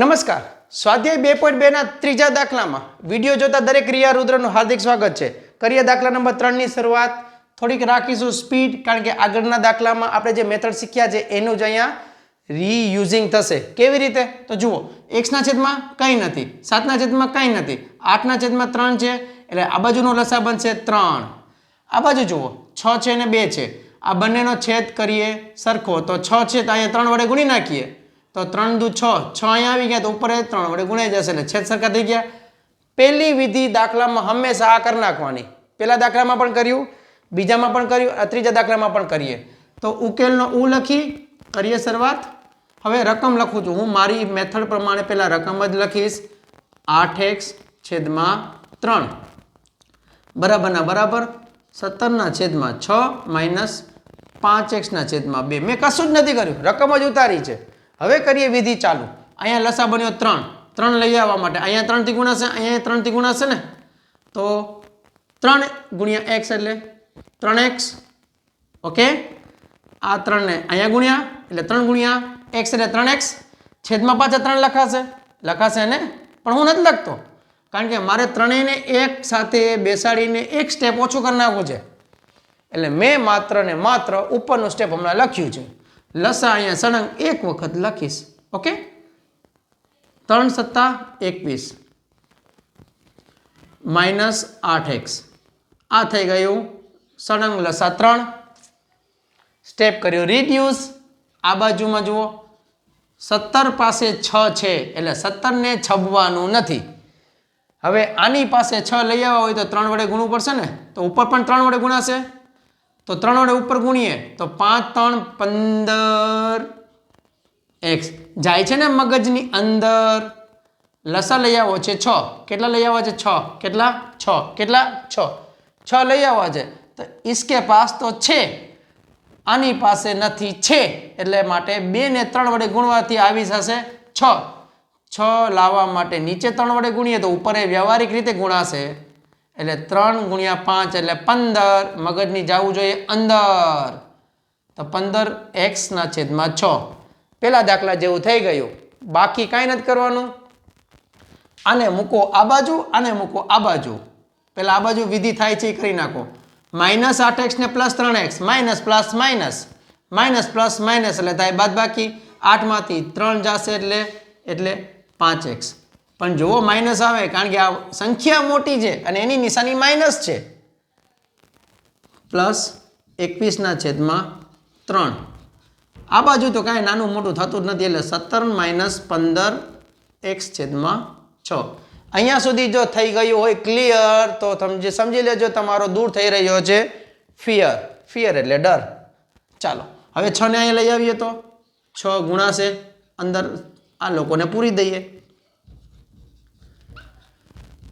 નમસ્કાર. સ્વાધ્યાય બે પોઈન્ટ બેના ત્રીજા દાખલામાં વીડિયો જોતા દરેક રિયા રુદ્રનું હાર્દિક સ્વાગત છે. કરીએ દાખલા નંબર ત્રણની શરૂઆત. થોડીક રાખીશું સ્પીડ, કારણ કે આગળના દાખલામાં આપણે જે મેથડ શીખ્યા છે, એનું જ અહીંયા રીયુઝિંગ થશે. કેવી રીતે? તો જુઓ એક્સના છેદમાં કંઈ નથી, સાતના છેદમાં કંઈ નથી, આઠના છેદમાં ત્રણ છે, એટલે આ બાજુનો લસા બનશે ત્રણ. આ બાજુ જુઓ, છ છે અને બે છે. આ બંનેનો છેદ કરીએ સરખો, તો છ છે તો અહીંયા ત્રણ વડે ગુણી નાખીએ. તો ત્રણ દુ છ. છ અહીંયા આવી ગયા તો ઉપર ત્રણ. વડે ગુણાઈ જશે એટલે છેદ સરખા થઈ ગયા. પહેલી વિધિ દાખલામાં હંમેશા આ કરી નાખવાની. પહેલા દાખલામાં પણ કર્યું, બીજામાં પણ કર્યું ત્રીજા દાખલામાં પણ કરીએ. તો ઉકેલનો ઉ લખી, કરીએ શરૂઆત. હવે રકમ લખું છું. હું મારી મેથડ પ્રમાણે પહેલાં રકમ જ લખીશ. આઠ એક્સ છેદમાં ત્રણ. બરાબરના બરાબર? સત્તરના છેદમાં છ માઇનસ પાંચ એક્સના છેદમાં બે. મેં કશું જ નથી કર્યું. રકમ જ ઉતારી છે. હવે કરીએ વિધિ ચાલુ. અહીંયા લસા બન્યો ત્રણ. ત્રણ લઈ આવવા માટે. અહીંયા ત્રણથી ગુણાશે અહીંયા ત્રણથી ગુણાશે ને? તો ત્રણ ગુણ્યા એક્સ એટલે ત્રણ એક્સ. ઓકે? આ ત્રણને અહીંયા ગુણ્યા, એટલે ત્રણ ગુણ્યા એક્સ એટલે ત્રણ એક્સ. છેદમાં પાછા ત્રણ લખાશે. લખાશે ને? પણ હું નથી લખતો. કારણ કે મારે ત્રણેયને એક સાથે બેસાડીને એક સ્ટેપ ઓછું કરી નાખવું છે. એટલે મેં માત્ર ને માત્ર ઉપરનું સ્ટેપ હમણાં લખ્યું છે. લસા અહીંયા સળંગ એક વખત લખીશ, ઓકે? ત્રણ સત્તા એકવીસ. માઇનસ આઠ એક્સ. આ થઈ ગયું સળંગ લસા ત્રણ. સ્ટેપ કર્યો રિડ્યુસ આ બાજુમાં જુઓ. સત્તર પાસે છ છે, એટલે સત્તરને છબવાનું નથી. હવે આની પાસે છ લઈ આવવા હોય તો ત્રણ વડે ગુણવું પડશે ને? તો ઉપર પણ ત્રણ વડે ગુણાશે. તો ત્રણ વડે ઉપર ગુણીએ તો પાંચ, ત્રણ, પંદર. એક્સ જાય છે ને મગજની અંદર. લસા લઈ આવો છે છ. કેટલા લઈ આવવા છે? છ. કેટલા? છ. કેટલા? છ. છ લઈ આવવા છે. તો ઈસકે પાસ તો છે. આની પાસે નથી છે. એટલે માટે બે ને ત્રણ વડે ગુણવાથી આવી જશે છ. છ લાવવા માટે નીચે ત્રણ વડે ગુણીએ તો ઉપર એ વ્યવહારિક રીતે ગુણાશે. એટલે ત્રણ ગુણ્યા પાંચ એટલે પંદર. મગજની જવું જોઈએ અંદર. તો પંદર એક્સના છેદમાં છ. પેલા દાખલા જેવું થઈ ગયું. બાકી કાંઈ નથી કરવાનું. આને મૂકો આ બાજુ, આને મૂકો આ બાજુ. પેલા આ બાજુ વિધિ થાય છે એ કરી નાખો. માઇનસ આઠ એક્સ ને પ્લસ ત્રણ X. Minus plus minus. Minus plus minus એટલે થાય બાદ બાકી આઠમાંથી ત્રણ જશે એટલે એટલે પાંચ એક્સ. પણ જુઓ માઇનસ આવે, કારણ કે આ સંખ્યા મોટી છે અને એની નિશાની માઇનસ છે. પ્લસ એકવીસના છેદમાં ત્રણ. આ બાજુ તો કાંઈ નાનું મોટું થતું જ નથી, એટલે સત્તર માઇનસ પંદર એક્સ છેદમાં છ. અહીંયા સુધી જો થઈ ગયું હોય ક્લિયર તો સમજી સમજી લેજો, તમારો દૂર થઈ રહ્યો છે ફિયર ફિયર એટલે ડર. ચાલો, હવે છ ને અહીંયા લઈ આવીએ તો? છ ગુણાશે, અંદર આ લોકોને પૂરી દઈએ.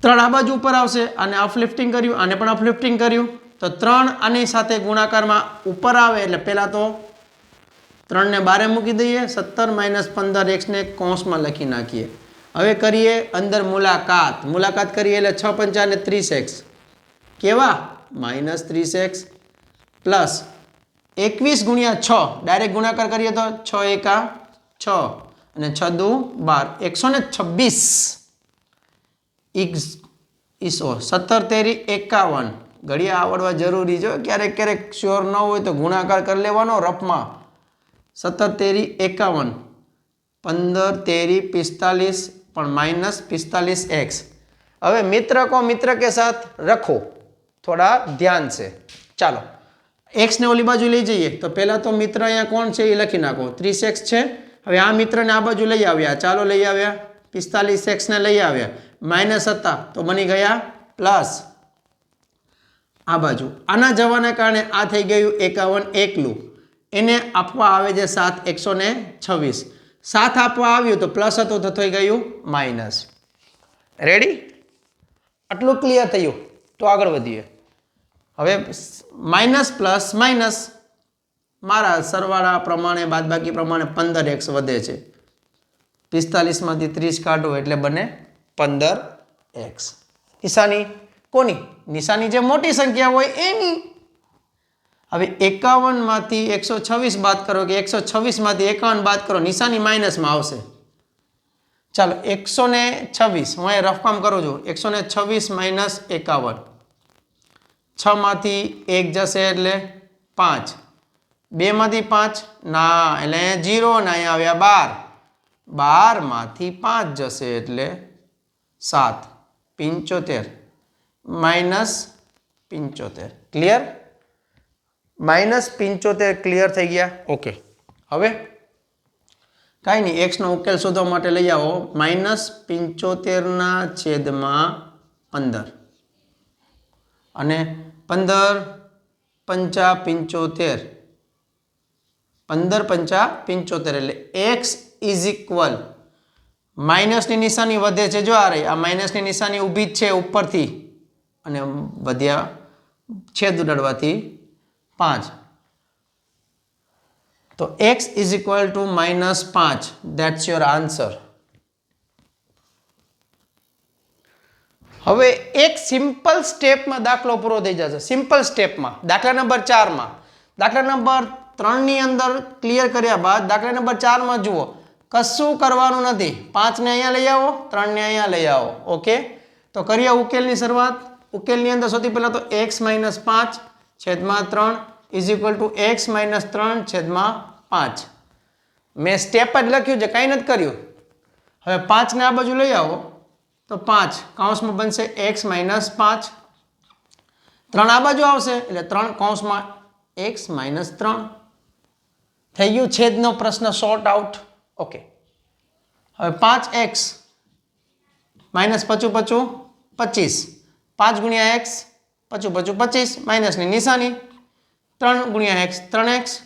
ત્રણ આ બાજુ ઉપર આવશે અને અપલિફ્ટિંગ કર્યું, આને પણ અપલિફ્ટિંગ કર્યું. તો ત્રણ આની સાથે ગુણાકારમાં ઉપર આવે એટલે પહેલાં તો ત્રણને બારે મૂકી દઈએ, સત્તર માઇનસ પંદર એક્સને કૌંસમાં લખી નાખીએ. હવે કરીએ અંદર મુલાકાત. મુલાકાત કરીએ એટલે છ પંચાને ત્રીસ એક્સ. કેવા? માઇનસ ત્રીસ એક્સ પ્લસ એકવીસ ગુણ્યા છ. ડાયરેક્ટ ગુણાકાર કરીએ તો છ એકા છ. અને છ દુ બાર. એકસો ને છવ્વીસ. ઇક્સ ઈસો સત્તર તેરી એકાવન. ઘડિયા આવડવા જરૂરી છે. ક્યારેક ક્યારેક શ્યોર ન હોય તો ગુણાકાર કરી લેવાનો રફમાં. સત્તર તેરી એકાવન. પંદર તેરી પિસ્તાલીસ, પણ માઇનસ પિસ્તાલીસ એક્સ. હવે મિત્ર કો મિત્ર કે સાથ રખો. થોડા ધ્યાન છે. ચાલો. એક્સને ઓલી બાજુ લઈ જઈએ. તો પહેલાં તો મિત્ર અહીંયા કોણ છે એ લખી નાખો. ત્રીસ એક્સ છે. હવે આ મિત્રને આ બાજુ લઈ આવ્યા. ચાલો લઈ આવ્યા. પિસ્તાલીસ એક્સને લઈ આવ્યા. માઇનસ હતા તો બની ગયા પ્લસ આ બાજુ. આના જવાના કારણે આ થઈ ગયું એકાવન એકલું. એને આપવા આવે છે સાત એકસો ને છવ્વીસ. સાત આપવા આવ્યું તો પ્લસ હતું તો થઈ ગયું માઇનસ. રેડી આટલું ક્લિયર થયું. તો આગળ વધીએ. હવે માઇનસ પ્લસ માઇનસ. મારા સરવાળા પ્રમાણે, બાદબાકી પ્રમાણે પંદર એક્સ વધે છે. પિસ્તાલીસમાંથી ત્રીસ કાઢો એટલે બને પંદર એક્સ. નિશાની કોની? નિશાની જે મોટી સંખ્યા હોય એની. હવે એકાવનમાંથી એકસો છવ્વીસ બાદ કરો કે એકસો છવ્વીસમાંથી એકાવન બાદ કરો, નિશાની માઇનસમાં આવશે. ચાલો એકસો ને છવ્વીસ, હું અહીં રફકામ કરું છું. એકસો ને છવ્વીસ માઇનસ એકાવન. છમાંથી એક જશે એટલે પાંચ. બેમાંથી પાંચ? ના, એટલે જીરો ને અહીંયા આવ્યા બાર. બારમાંથી પાંચ જશે એટલે સાત. પંચોતેર. માઇનસ પંચોતેર. ક્લિયર માઇનસ પંચોતેર ક્લિયર થઈ ગયા? ઓકે. હવે? કાંઈ નહીં એક્સનો ઉકેલ શોધવા માટે લઈ આવો. માઇનસ પંચોતેરના છેદમાં પંદર. અને પંદર પંચા પંચોતેર. પંદર પંચા પંચોતેર એટલે એક્સ ઇઝ ઇક્વલ માઇનસની નિશાની વધે છે જો આ રહી આ માઇનસની નિશાની ઊભી જ છે ઉપરથી. અને વધ્યા છેદ ઉડાડવાથી પાંચ. તો X is equal to minus પાંચ. દેટ્સ યોર આન્સર હવે એક સિમ્પલ સ્ટેપમાં દાખલો પૂરો થઈ જશે. સિમ્પલ સ્ટેપમાં દાખલા નંબર ચારમાં. દાખલા નંબર ત્રણની અંદર ક્લિયર કર્યા બાદ દાખલા નંબર ચારમાં જુઓ. કશું કરવાનું નથી. પાંચને અહીંયા લઈ આવો, ત્રણને અહીંયા લઈ આવો. ઓકે? તો કરીએ ઉકેલની શરૂઆત. ઉકેલની અંદર સૌથી પહેલાં તો એક્સ માઇનસ પાંચ છેદમાં ત્રણ is equal to X minus ત્રણ છેદમાં પાંચ. મેં સ્ટેપ જ લખ્યું છે, કાંઈ નથી કર્યું. હવે પાંચને આ બાજુ લઈ આવો. તો પાંચ કૌંસમાં બનશે એક્સ માઇનસ પાંચ. ત્રણ આ બાજુ આવશે, એટલે ત્રણ કૌંસમાં એક્સ માઇનસ ત્રણ. થઈ ગયું છેદનો પ્રશ્ન શોર્ટ આઉટ. ઓકે. હવે પાંચ એક્સ માઇનસ પચું પચું પચીસ. પાંચ ગુણ્યા એક્સ પચું પચું પચીસ માઇનસની નિશાની. ત્રણ ગુણ્યા એક્સ ત્રણ એક્સ.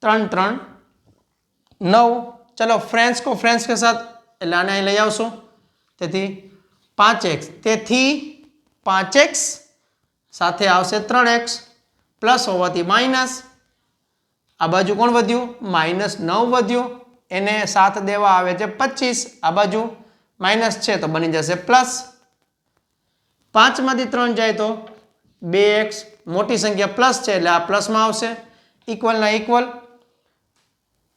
ત્રણ ત્રણ નવ. ચલો ફ્રેન્ડ્સ કો ફ્રેન્ડ્સ કે સાથ એટલે આને અહીં લઈ આવશો. તેથી પાંચ એક્સ. તેથી પાંચ એક્સ સાથે આવશે ત્રણ એક્સ. પ્લસ હોવાથી માઇનસ. આ બાજુ કોણ વધ્યું? માઇનસ નવ વધ્યું. એને સાત દેવા આવે છે પચીસ, આ બાજુ માઇનસ છે તો બની જશે પ્લસ. પાંચમાંથી ત્રણ જાય તો બે એક્સ, મોટી સંખ્યા પ્લસ છે એટલે આ પ્લસમાં આવશે. ઇક્વલના ઇક્વલ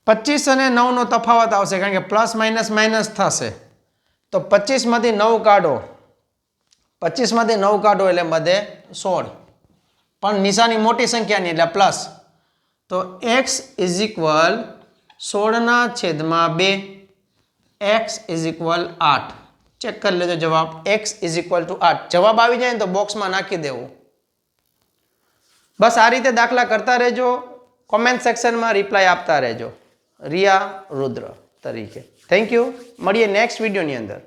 પચીસ અને નવનો તફાવત આવશે કારણ કે પ્લસ માઇનસ માઇનસ થશે. તો પચીસમાંથી નવ કાઢો. પચીસમાંથી નવ કાઢો એટલે બધે સોળ. પણ નિશાની મોટી સંખ્યાની એટલે પ્લસ. તો એક્સ ઇઝ ઇક્વલ સોળના છેદમાં બે. એક્સ ઇઝ ઇક્વલ આઠ. ચેક કરી લેજો જવાબ. એક્સ ઇઝ ઇક્વલ ટુ આઠ. જવાબ આવી જાય ને તો બોક્સમાં નાખી દેવું. બસ આ રીતે દાખલા કરતા રહેજો. કોમેન્ટ સેક્શનમાં રિપ્લાય આપતા રહેજો. રિયા રુદ્ર તરીકે. થેન્ક યુ મળીએ નેક્સ્ટ વિડીયોની અંદર.